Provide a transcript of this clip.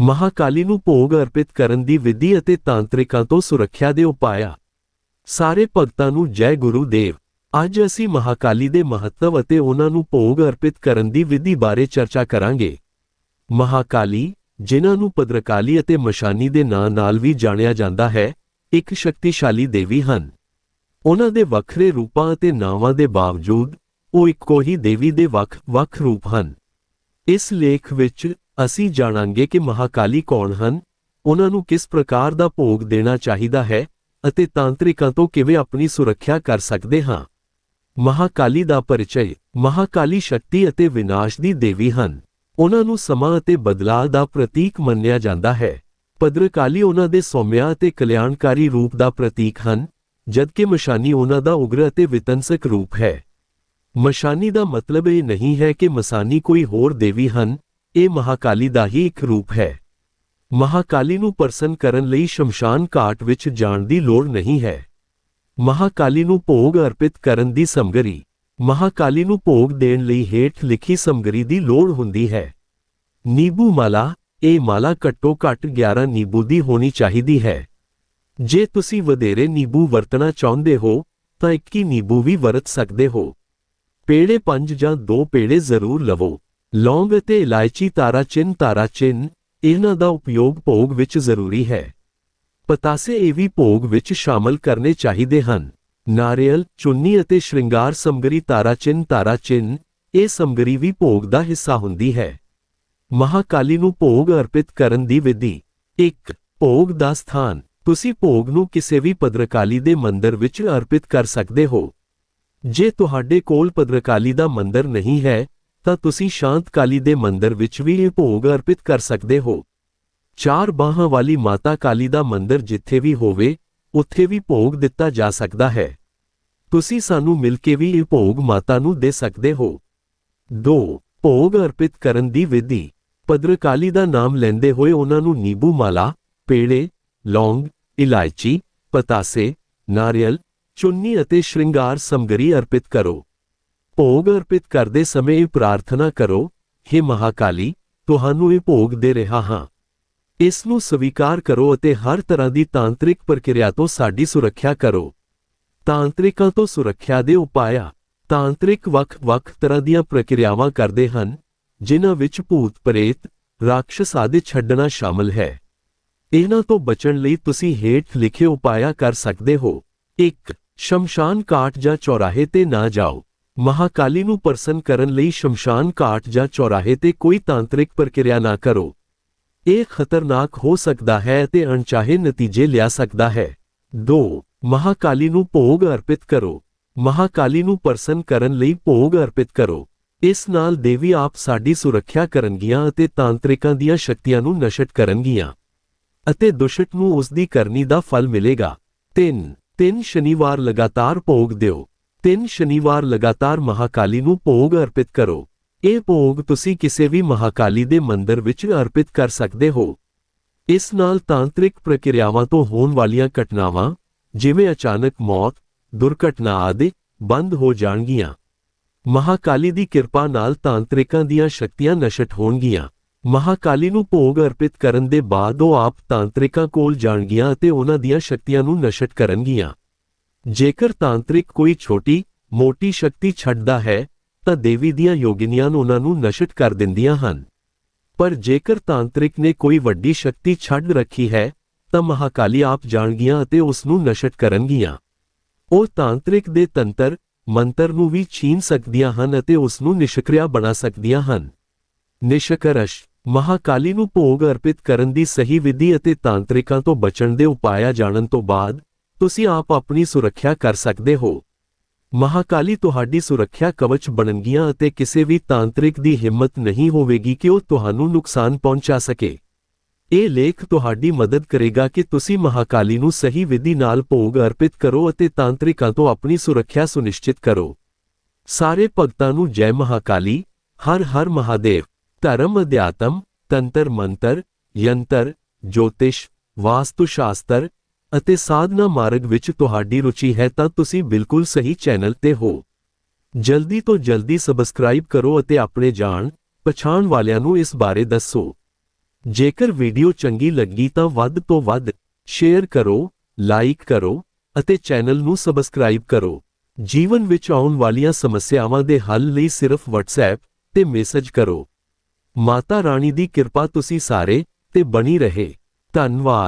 ਮਹਾਕਾਲੀ ਨੂੰ ਭੋਗ ਅਰਪਿਤ ਕਰਨ ਦੀ ਵਿਧੀ ਅਤੇ ਤਾਂਤਰਿਕਾਂ ਤੋਂ ਸੁਰੱਖਿਆ ਦੇ ਉਪਾਅ ਸਾਰੇ ਭਗਤਾਂ ਨੂੰ ਜੈ ਗੁਰੂ ਦੇਵ। ਅੱਜ ਅਸੀਂ ਮਹਾਕਾਲੀ ਦੇ ਮਹੱਤਵ ਅਤੇ ਉਹਨਾਂ ਨੂੰ ਭੋਗ ਅਰਪਿਤ ਕਰਨ ਦੀ ਵਿਧੀ ਬਾਰੇ ਚਰਚਾ ਕਰਾਂਗੇ। ਮਹਾਕਾਲੀ, ਜਿਨ੍ਹਾਂ ਨੂੰ ਪਦਰਕਾਲੀ ਅਤੇ ਮਸ਼ਾਨੀ ਦੇ ਨਾਂ ਨਾਲ ਵੀ ਜਾਣਿਆ ਜਾਂਦਾ ਹੈ, ਇੱਕ ਸ਼ਕਤੀਸ਼ਾਲੀ ਦੇਵੀ ਹਨ। ਉਹਨਾਂ ਦੇ ਵੱਖਰੇ ਰੂਪਾਂ ਅਤੇ ਨਾਵਾਂ ਦੇ ਬਾਵਜੂਦ, ਉਹ ਇੱਕੋ ਹੀ ਦੇਵੀ ਦੇ ਵੱਖ-ਵੱਖ ਰੂਪ ਹਨ। ਇਸ ਲੇਖ ਵਿੱਚ ਅਸੀਂ ਜਾਣਾਂਗੇ ਕਿ ਮਹਾਕਾਲੀ ਕੌਣ ਹਨ, ਉਹਨਾਂ ਨੂੰ ਕਿਸ ਪ੍ਰਕਾਰ ਦਾ ਭੋਗ ਦੇਣਾ ਚਾਹੀਦਾ ਹੈ ਅਤੇ ਤਾਂਤਰਿਕਾਂ ਤੋਂ ਕਿਵੇਂ ਆਪਣੀ ਸੁਰੱਖਿਆ ਕਰ ਸਕਦੇ ਹਾਂ। ਮਹਾਕਾਲੀ ਦਾ ਪਰਿਚੈ ਮਹਾਕਾਲੀ ਸ਼ਕਤੀ ਅਤੇ ਵਿਨਾਸ਼ ਦੀ ਦੇਵੀ ਹਨ। ਉਹਨਾਂ ਨੂੰ ਸਮਾਂ ਅਤੇ ਬਦਲਾਅ ਦਾ ਪ੍ਰਤੀਕ ਮੰਨਿਆ ਜਾਂਦਾ ਹੈ। ਭਦਰਕਾਲੀ ਉਹਨਾਂ ਦੇ ਸੌਮਿਆ ਅਤੇ ਕਲਿਆਣਕਾਰੀ ਰੂਪ ਦਾ ਪ੍ਰਤੀਕ ਹਨ, ਜਦਕਿ ਮਸ਼ਾਨੀ ਉਹਨਾਂ ਦਾ ਉਗਰ ਅਤੇ ਵਿਤੰਸਕ ਰੂਪ ਹੈ। ਮਸ਼ਾਨੀ ਦਾ ਮਤਲਬ ਇਹ ਨਹੀਂ ਹੈ ਕਿ ਮਸਾਨੀ ਕੋਈ ਹੋਰ ਦੇਵੀ ਹਨ ਇਹ ਮਹਾਕਾਲੀ ਦਾ ਹੀ ਇੱਕ ਰੂਪ ਹੈ। ਮਹਾਕਾਲੀ ਨੂੰ ਪ੍ਰਸੰਨ ਕਰਨ ਲਈ ਸ਼ਮਸ਼ਾਨ ਘਾਟ ਵਿੱਚ ਜਾਣ ਦੀ ਲੋੜ ਨਹੀਂ ਹੈ। ਮਹਾਕਾਲੀ ਨੂੰ ਭੋਗ ਅਰਪਿਤ ਕਰਨ ਦੀ ਸਮਗਰੀ, ਮਹਾਕਾਲੀ ਨੂੰ ਭੋਗ ਦੇਣ ਲਈ ਹੇਠ ਲਿਖੀ ਸਮਗਰੀ ਦੀ ਲੋੜ ਹੁੰਦੀ ਹੈ। ਨੀਬੂ ਮਾਲਾ, ਇਹ ਮਾਲਾ ਘੱਟੋ ਘੱਟ 11 ਨੀਬੂ ਦੀ ਹੋਣੀ ਚਾਹੀਦੀ ਹੈ। ਜੇ ਤੁਸੀਂ ਵਧੇਰੇ ਨੀਬੂ ਵਰਤਣਾ ਚਾਹੁੰਦੇ ਹੋ, ਤਾਂ 21 ਨੀਬੂ ਵੀ ਵਰਤ ਸਕਦੇ ਹੋ। ਪੇੜੇ 5 ਜਾਂ 2 ਪੇੜੇ ਜ਼ਰੂਰ ਲਵੋ। ਲੌਂਗ ਅਤੇ ਇਲਾਇਚੀ ਤਾਰਾ ਚਿੰਨ ਤਾਰਾ ਚਿੰਨ ਇਹਨਾਂ ਦਾ ਉਪਯੋਗ ਭੋਗ ਵਿੱਚ ਜ਼ਰੂਰੀ ਹੈ। ਪਤਾਸੇ ਇਹ ਵੀ ਭੋਗ ਵਿੱਚ ਸ਼ਾਮਲ ਕਰਨੇ ਚਾਹੀਦੇ ਹਨ। ਨਾਰੀਅਲ, ਚੁੰਨੀ ਅਤੇ ਸ਼ਿੰਗਾਰ ਸਮਗਰੀ ਤਾਰਾ ਚਿੰਨ ਤਾਰਾ ਚਿੰਨ ਇਹ ਸਮਗਰੀ ਵੀ ਭੋਗ ਦਾ ਹਿੱਸਾ ਹੁੰਦੀ ਹੈ। ਮਹਾਕਾਲੀ ਨੂੰ ਭੋਗ ਅਰਪਿਤ ਕਰਨ ਦੀ ਵਿਧੀ 1 ਭੋਗ ਦਾ ਸਥਾਨ। ਤੁਸੀਂ ਭੋਗ ਨੂੰ ਕਿਸੇ ਵੀ ਪਦਰਕਾਲੀ ਦੇ ਮੰਦਰ ਵਿੱਚ ਅਰਪਿਤ ਕਰ ਸਕਦੇ ਹੋ। ਜੇ ਤੁਹਾਡੇ ਕੋਲ ਪਦਰਕਾਲੀ ਦਾ ਮੰਦਰ ਨਹੀਂ ਹੈ ਤਾਂ ਤੁਸੀਂ ਸ਼ਾਂਤ ਕਾਲੀ ਦੇ ਮੰਦਰ ਵਿੱਚ ਵੀ ਇਹ ਭੋਗ ਅਰਪਿਤ ਕਰ ਸਕਦੇ ਹੋ। ਚਾਰ ਬਾਹਾਂ ਵਾਲੀ ਮਾਤਾ ਕਾਲੀ ਦਾ ਮੰਦਰ ਜਿੱਥੇ ਵੀ ਹੋਵੇ, ਉੱਥੇ ਵੀ ਭੋਗ ਦਿੱਤਾ ਜਾ ਸਕਦਾ ਹੈ। ਤੁਸੀਂ ਸਾਨੂੰ ਮਿਲ ਕੇ ਵੀ ਇਹ ਭੋਗ ਮਾਤਾ ਨੂੰ ਦੇ ਸਕਦੇ ਹੋ। 2 ਭੋਗ ਅਰਪਿਤ ਕਰਨ ਦੀ ਵਿਧੀ। ਭਦਰਕਾਲੀ ਦਾ ਨਾਮ ਲੈਂਦੇ ਹੋਏ ਉਹਨਾਂ ਨੂੰ ਨੀਬੂ ਮਾਲਾ ਪੇੜੇ, ਲੌਂਗ, ਇਲਾਇਚੀ, ਪਤਾਸੇ, ਨਾਰੀਅਲ, ਚੁੰਨੀ ਅਤੇ ਸ਼੍ਰਿੰਗਾਰ ਸਮਗਰੀ ਅਰਪਿਤ ਕਰੋ। ਭੋਗ ਅਰਪਿਤ ਕਰਦੇ ਸਮੇਂ ਇਹ ਪ੍ਰਾਰਥਨਾ ਕਰੋ हे ਮਹਾਕਾਲੀ, ਤੁਹਾਨੂੰ ਇਹ ਭੋਗ ਦੇ ਰਿਹਾ ਹਾਂ। ਇਸ ਨੂੰ ਸਵੀਕਾਰ ਕਰੋ ਅਤੇ ਹਰ ਤਰ੍ਹਾਂ ਦੀ ਤਾਂਤਰਿਕ ਪ੍ਰਕਿਰਿਆ ਤੋਂ ਸਾਡੀ ਸੁਰੱਖਿਆ ਕਰੋ। ਤਾਂਤਰਿਕਾਂ ਤੋਂ ਸੁਰੱਖਿਆ ਦੇ ਉਪਾਅ ਤਾਂਤਰਿਕ ਵੱਖ-ਵੱਖ ਤਰ੍ਹਾਂ ਦੀਆਂ ਪ੍ਰਕਿਰਿਆਵਾਂ ਕਰਦੇ ਹਨ, ਜਿਨ੍ਹਾਂ ਵਿੱਚ ਭੂਤ ਪ੍ਰੇਤ, ਰਾਖਸ਼ ਆਦਿ ਛੱਡਣਾ ਸ਼ਾਮਲ ਹੈ। ਇਹਨਾਂ ਤੋਂ ਬਚਣ ਲਈ ਤੁਸੀਂ ਹੇਠ ਲਿਖੇ ਉਪਾਅ ਕਰ ਸਕਦੇ ਹੋ। 1 ਸ਼ਮਸ਼ਾਨ ਘਾਟ ਜਾਂ ਚੌਰਾਹੇ ਤੇ ਨਾ ਜਾਓ। ਮਹਾਕਾਲੀ ਨੂੰ ਪਰਸਨ ਕਰਨ ਲਈ ਸ਼ਮਸ਼ਾਨ ਘਾਟ ਜਾਂ ਚੌਰਾਹੇ ਤੇ ਕੋਈ ਤਾਂਤਰਿਕ ਪ੍ਰਕਿਰਿਆ ਨਾ ਕਰੋ। ਇਹ ਖਤਰਨਾਕ ਹੋ ਸਕਦਾ ਹੈ ਅਤੇ ਅਣਚਾਹੇ ਨਤੀਜੇ ਲਿਆ ਸਕਦਾ ਹੈ। 2 ਮਹਾਕਾਲੀ ਨੂੰ ਭੋਗ ਅਰਪਿਤ ਕਰੋ। ਮਹਾਕਾਲੀ ਨੂੰ ਪਰਸਨ ਕਰਨ ਲਈ ਭੋਗ ਅਰਪਿਤ ਕਰੋ। ਇਸ ਨਾਲ ਦੇਵੀ ਆਪ ਸਾਡੀ ਸੁਰੱਖਿਆ ਕਰਨਗੀਆਂ ਅਤੇ ਤਾਂਤਰਿਕਾਂ ਦੀਆਂ ਸ਼ਕਤੀਆਂ ਨੂੰ ਨਸ਼ਟ ਕਰਨਗੀਆਂ ਅਤੇ ਦੁਸ਼ਟ ਨੂੰ ਉਸ ਦੀ ਕਰਨੀ ਦਾ ਫਲ ਮਿਲੇਗਾ। 3 ਤਿੰਨ ਸ਼ਨੀਵਾਰ ਲਗਾਤਾਰ ਭੋਗ ਦਿਓ। ਤਿੰਨ ਸ਼ਨੀਵਾਰ ਲਗਾਤਾਰ ਮਹਾਕਾਲੀ ਨੂੰ ਭੋਗ ਅਰਪਿਤ ਕਰੋ। ਇਹ ਭੋਗ ਤੁਸੀਂ ਕਿਸੇ ਵੀ ਮਹਾਕਾਲੀ ਦੇ ਮੰਦਰ ਵਿੱਚ ਅਰਪਿਤ ਕਰ ਸਕਦੇ ਹੋ। ਇਸ ਨਾਲ ਤਾਂਤਰਿਕ ਪ੍ਰਕਿਰਿਆਵਾਂ ਤੋਂ ਹੋਣ ਵਾਲੀਆਂ ਘਟਨਾਵਾਂ, ਜਿਵੇਂ ਅਚਾਨਕ ਮੌਤ, ਦੁਰਘਟਨਾ ਆਦਿ, ਬੰਦ ਹੋ ਜਾਣਗੀਆਂ। ਮਹਾਕਾਲੀ ਦੀ ਕਿਰਪਾ ਨਾਲ ਤਾਂਤਰਿਕਾਂ ਦੀਆਂ ਸ਼ਕਤੀਆਂ ਨਸ਼ਟ ਹੋਣਗੀਆਂ। ਮਹਾਕਾਲੀ ਨੂੰ ਭੋਗ ਅਰਪਿਤ ਕਰਨ ਦੇ ਬਾਅਦ ਉਹ ਆਪ ਤਾਂਤਰਿਕਾਂ ਕੋਲ ਜਾਣਗੀਆਂ ਅਤੇ ਉਹਨਾਂ ਦੀਆਂ ਸ਼ਕਤੀਆਂ ਨੂੰ ਨਸ਼ਟ ਕਰਨਗੀਆਂ। ਜੇਕਰ ਤਾਂਤਰਿਕ ਕੋਈ ਛੋਟੀ, ਮੋਟੀ ਸ਼ਕਤੀ ਛੱਡਦਾ ਹੈ, ਤਾਂ ਦੇਵੀ ਦੀਆਂ ਯੋਗਿਨੀਆਂ ਨੂੰ ਉਹਨਾਂ ਨੂੰ ਨਸ਼ਟ ਕਰ ਦਿੰਦੀਆਂ ਹਨ। ਪਰ ਜੇਕਰ ਤਾਂਤਰਿਕ ਨੇ ਕੋਈ ਵੱਡੀ ਸ਼ਕਤੀ ਛੱਡ ਰੱਖੀ ਹੈ, ਤਾਂ ਮਹਾਕਾਲੀ ਆਪ ਜਾਣਗੀਆਂ ਅਤੇ ਉਸ ਨੂੰ ਨਸ਼ਟ ਕਰਨਗੀਆਂ। ਉਹ ਤਾਂਤਰਿਕ ਦੇ ਤੰਤਰ, ਮੰਤਰ ਨੂੰ ਵੀ ਛੀਨ ਸਕਦੀਆਂ ਹਨ ਅਤੇ ਉਸ ਨੂੰ ਨਿਸ਼ਕ੍ਰਿਆ ਬਣਾ ਸਕਦੀਆਂ ਹਨ। ਨਿਸ਼ਕਰਸ਼, ਮਹਾਕਾਲੀ ਨੂੰ ਭੋਗ ਅਰਪਿਤ ਕਰਨ ਦੀ ਸਹੀ ਵਿਧੀ ਅਤੇ ਤਾਂਤਰਿਕਾਂ ਤੋਂ ਬਚਣ ਦੇ ਉਪਾਇਆ ਜਾਣਨ ਤੋਂ ਬਾਅਦ ਤੁਸੀਂ ਆਪ ਆਪਣੀ ਸੁਰੱਖਿਆ ਕਰ ਸਕਦੇ ਹੋ। ਮਹਾਕਾਲੀ ਤੁਹਾਡੀ ਸੁਰੱਖਿਆ ਕਵਚ ਬਣਨਗੀਆਂ ਅਤੇ ਕਿਸੇ ਵੀ ਤਾਂਤਰਿਕ ਦੀ ਹਿੰਮਤ ਨਹੀਂ ਹੋਵੇਗੀ ਕਿ ਉਹ ਤੁਹਾਨੂੰ ਨੁਕਸਾਨ ਪਹੁੰਚਾ ਸਕੇ। ਇਹ ਲੇਖ ਤੁਹਾਡੀ ਮਦਦ ਕਰੇਗਾ ਕਿ ਤੁਸੀਂ ਮਹਾਕਾਲੀ ਨੂੰ ਸਹੀ ਵਿਧੀ ਨਾਲ ਭੋਗ ਅਰਪਿਤ ਕਰੋ ਅਤੇ ਤਾਂਤਰਿਕਾਂ ਤੋਂ ਆਪਣੀ ਸੁਰੱਖਿਆ ਸੁਨਿਸ਼ਚਿਤ ਕਰੋ। ਸਾਰੇ ਭਗਤਾਂ ਨੂੰ ਜੈ ਮਹਾਕਾਲੀ। ਹਰ ਹਰ ਮਹਾਦੇਵ। ਧਰਮ ਅਧਿਆਤਮ। ਤੰਤਰ ਮੰਤਰ। ਯੰਤਰ। ਜੋਤਿਸ਼। ਵਾਸਤੂ ਸ਼ਾਸਤਰ। ਅਤੇ ਸਾਧਨਾ ਮਾਰਗ ਵਿੱਚ ਤੁਹਾਡੀ ਰੁਚੀ ਹੈ ਤਾਂ ਤੁਸੀਂ ਬਿਲਕੁਲ ਸਹੀ ਚੈਨਲ ਤੇ ਹੋ। ਜਲਦੀ ਤੋਂ ਜਲਦੀ ਸਬਸਕ੍ਰਾਈਬ ਕਰੋ ਅਤੇ ਆਪਣੇ ਜਾਣ ਪਛਾਣ ਵਾਲਿਆਂ ਨੂੰ ਇਸ ਬਾਰੇ ਦੱਸੋ। ਜੇਕਰ ਵੀਡੀਓ ਚੰਗੀ ਲੱਗੀ ਤਾਂ ਵੱਧ ਤੋਂ ਵੱਧ ਸ਼ੇਅਰ ਕਰੋ, ਲਾਈਕ ਕਰੋ ਅਤੇ ਚੈਨਲ ਨੂੰ ਸਬਸਕ੍ਰਾਈਬ ਕਰੋ। ਜੀਵਨ ਵਿੱਚ ਆਉਣ ਵਾਲੀਆਂ ਸਮੱਸਿਆਵਾਂ ਦੇ ਹੱਲ ਲਈ ਸਿਰਫ WhatsApp ਤੇ ਮੈਸੇਜ ਕਰੋ। ਮਾਤਾ ਰਾਣੀ ਦੀ ਕਿਰਪਾ ਤੁਸੀਂ ਸਾਰੇ ਤੇ ਬਣੀ ਰਹੇ। ਧੰਨਵਾਦ।